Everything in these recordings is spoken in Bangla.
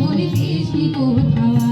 মরে পেয়েছি কোথাও।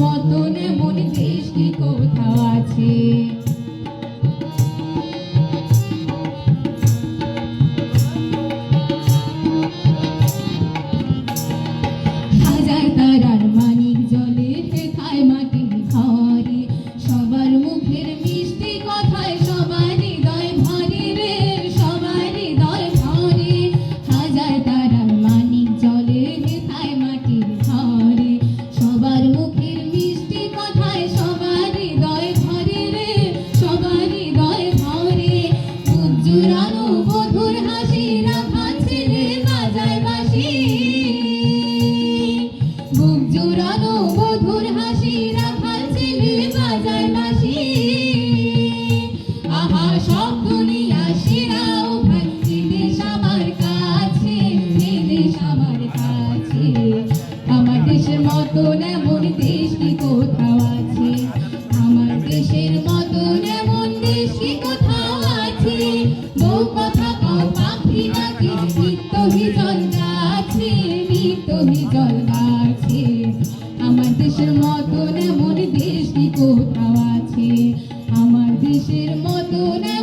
moto এমন দেশ আছে? আমার দেশের মতন দেশ আছে? আমার দেশের মতন এমন দেশ কি কোথাও আছে? আমার দেশের মতন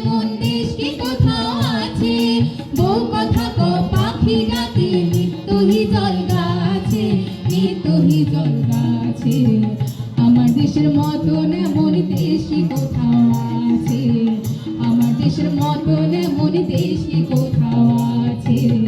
আছে। আমার দেশের মতন মনে দেশি কোথাও আছে। আমার দেশের মতন মনে দেশি কোথাও আছে।